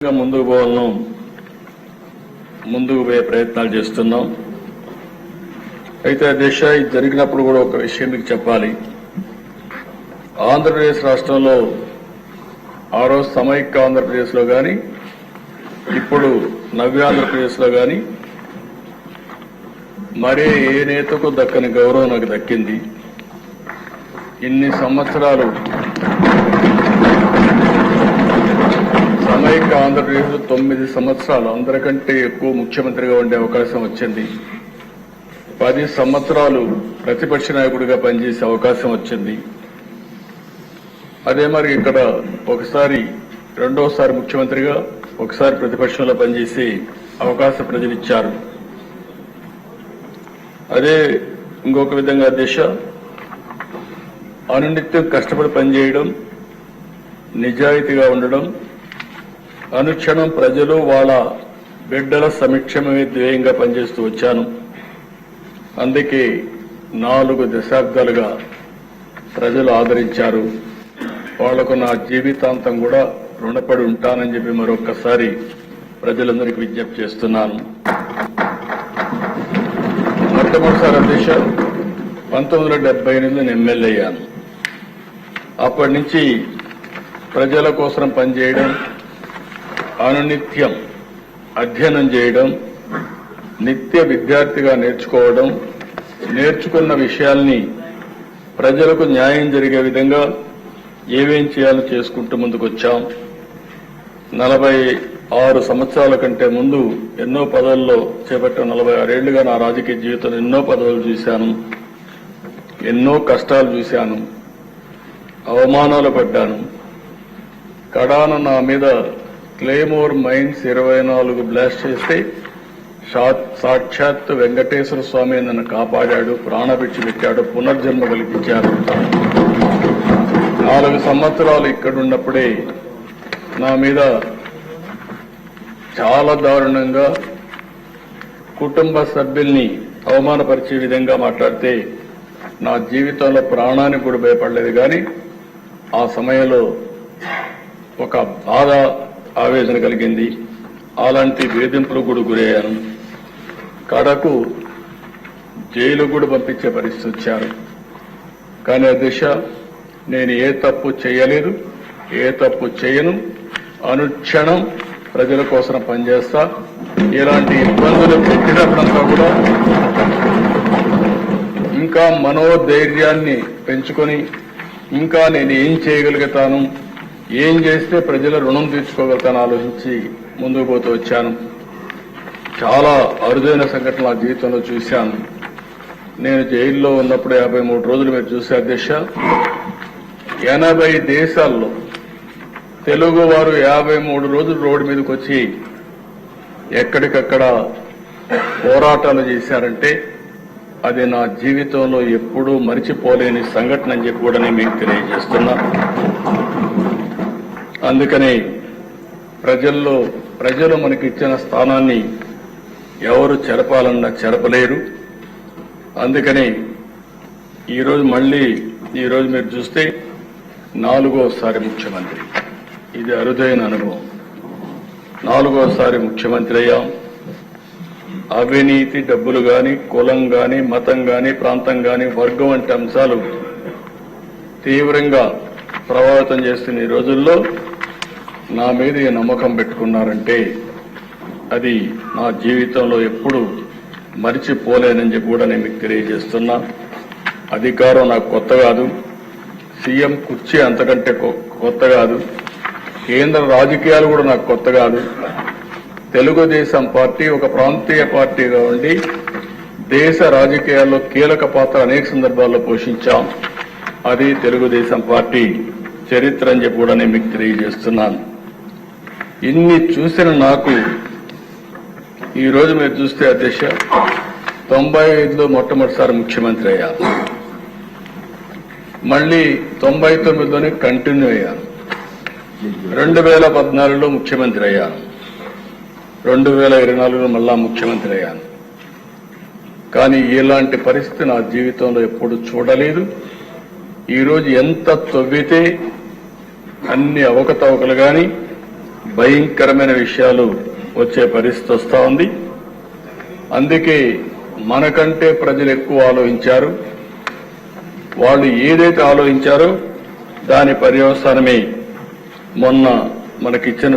ముందుకు పోవాలను ముందుకు పోయే ప్రయత్నాలు చేస్తున్నాం. అయితే ఆ ఇది జరిగినప్పుడు కూడా ఒక విషయం మీకు చెప్పాలి. ఆంధ్రప్రదేశ్ రాష్ట్రంలో ఆ రోజు సమైక్య ఆంధ్రప్రదేశ్లో కానీ ఇప్పుడు నవ్యాంధ్రప్రదేశ్లో కానీ మరే ఏ నేతకు దక్కని గౌరవం నాకు దక్కింది. ఇన్ని సంవత్సరాలు సమైక్య ఆంధ్రప్రదేశ్ తొమ్మిది సంవత్సరాలు. అందరికంటే ఎక్కువ ముఖ్యమంత్రిగా ఉండే అవకాశం వచ్చింది. పది సంవత్సరాలు ప్రతిపక్ష నాయకుడిగా పనిచేసే అవకాశం వచ్చింది. అదే మరి ఇక్కడ ఒకసారి రెండోసారి ముఖ్యమంత్రిగా ఒకసారి ప్రతిపక్షంలో పనిచేసే అవకాశం ప్రజలు ఇచ్చారు అదే ఇంకొక విధంగా దిశ అనునిత్యం కష్టపడి పనిచేయడం నిజాయితీగా ఉండడం అనుక్షణం ప్రజలు వాళ్ళ బిడ్డల సమక్షమే ధ్యేయంగా పనిచేస్తూ వచ్చాను. అందుకే నాలుగు దశాబ్దాలుగా ప్రజలు ఆదరించారు. వాళ్ళకు నా జీవితాంతం కూడా రుణపడి ఉంటానని చెప్పి మరొక్కసారి ప్రజలందరికీ విజ్ఞప్తి చేస్తున్నాను. మొట్టమొదటిసారి అధ్యక్ష పంతొమ్మిది వందల డెబ్బై ఎనిమిది నేను ఎమ్మెల్యే అయ్యాను. అప్పటి నుంచి ప్రజల కోసం పనిచేయడం అనునిత్యం అధ్యయనం చేయడం నిత్య విద్యార్థిగా నేర్చుకోవడం నేర్చుకున్న విషయాల్ని ప్రజలకు న్యాయం జరిగే విధంగా ఏమేం చేయాలో చేసుకుంటూ ముందుకొచ్చాం. నలభై ఆరు సంవత్సరాల కంటే ముందు ఎన్నో పదవుల్లో చేపట్టిన నలభై ఆరేళ్ళుగా నా రాజకీయ జీవితంలో ఎన్నో పదవులు చూశాను ఎన్నో కష్టాలు చూశాను అవమానాలు పడ్డాను. కడాన నా మీద క్లేమోర్ మైన్స్ ఇరవై నాలుగు బ్లాస్ట్ చేస్తే సాక్షాత్ వెంకటేశ్వర స్వామి నన్ను కాపాడాడు ప్రాణభిక్ష పెట్టాడు పునర్జన్మ కల్పించాడు నాలుగు సంవత్సరాలు ఇక్కడున్నప్పుడే నా మీద చాలా దారుణంగా కుటుంబ సభ్యుల్ని అవమానపరిచే విధంగా మాట్లాడితే నా జీవితంలో ప్రాణానికి కూడా భయపడలేదు. కానీ ఆ సమయంలో ఒక బాధ ఆవేదన కలిగింది. అలాంటి వేధింపులు కూడా గురయ్యాను. కడకు జైలు కూడా పంపించే పరిస్థితి వచ్చారు. కానీ దిశ నేను ఏ తప్పు చేయలేదు ఏ తప్పు చేయను. అనుక్షణం ప్రజల కోసం పనిచేస్తా. ఇలాంటి ఇబ్బందులు పెట్టినప్పుడంతా కూడా ఇంకా మనోధైర్యాన్ని పెంచుకొని ఇంకా నేను ఏం చేయగలుగుతాను? ఏం చేస్తే ప్రజల రుణం తీర్చుకోగలుగుతాను ఆలోచించి ముందుకు పోతూ వచ్చాను. చాలా అరుదైన సంఘటన నా జీవితంలో చూశాను. నేను జైల్లో ఉన్నప్పుడు యాభై మూడు రోజులు మీరు చూసే అధ్యక్ష. ఎనభై దేశాల్లో తెలుగు వారు యాభై మూడు రోజులు రోడ్డు మీదకి వచ్చి ఎక్కడికక్కడ పోరాటాలు చేశారంటే అది నా జీవితంలో ఎప్పుడూ మరిచిపోలేని సంఘటన అని చెప్పి కూడా నేను మీకు తెలియజేస్తున్నా. అందుకని ప్రజల్లో ప్రజలు మనకి ఇచ్చిన స్థానాన్ని ఎవరు చెరపాలన్నా చెరపలేరు. అందుకని ఈరోజు మళ్ళీ ఈరోజు మీరు చూస్తే నాలుగోసారి ముఖ్యమంత్రి. ఇది అరుదైన అనుభవం. నాలుగోసారి ముఖ్యమంత్రి అయ్యాం. అవినీతి డబ్బులు కానీ కులం కానీ మతం కానీ ప్రాంతం కానీ వర్గం వంటి అంశాలు తీవ్రంగా ప్రభావితం చేస్తున్న ఈ రోజుల్లో నా మీద నమ్మకం పెట్టుకున్నారంటే అది నా జీవితంలో ఎప్పుడు మరిచిపోలేనని చెప్పి కూడా నేను మీకు తెలియజేస్తున్నా. అధికారం నాకు కొత్త కాదు. సీఎం కుర్చీ అంతకంటే కొ- కొత్త కాదు. కేంద్ర రాజకీయాలు కూడా నాకు కొత్త కాదు. తెలుగుదేశం పార్టీ ఒక ప్రాంతీయ పార్టీగా ఉండి దేశ రాజకీయాల్లో కీలక పాత్ర అనేక సందర్భాల్లో పోషించాం. అది తెలుగుదేశం పార్టీ చరిత్ర అని చెప్పి కూడా నేను మీకు తెలియజేస్తున్నాను. ఇన్ని చూసిన నాకు ఈరోజు మీరు చూస్తే అధ్యక్ష తొంభై ఐదులో మొట్టమొదటిసారి ముఖ్యమంత్రి అయ్యాను మళ్ళీ తొంభై తొమ్మిదిలోనే కంటిన్యూ అయ్యాను రెండు వేల పద్నాలుగులో ముఖ్యమంత్రి అయ్యాను రెండు వేల ఇరవై నాలుగులో మళ్ళా ముఖ్యమంత్రి అయ్యాను కానీ ఇలాంటి పరిస్థితి నా జీవితంలో ఎప్పుడు చూడలేదు. ఈరోజు ఎంత తవ్వితే అన్ని అవకతవకలు కానీ భయంకరమైన విషయాలు వచ్చే పరిస్థితి వస్తూ ఉంది. అందుకే మనకంటే ప్రజలు ఎక్కువ ఆలోచించారు. వాళ్ళు ఏదైతే ఆలోచించారో దాని పర్యవసానమే మొన్న మనకిచ్చిన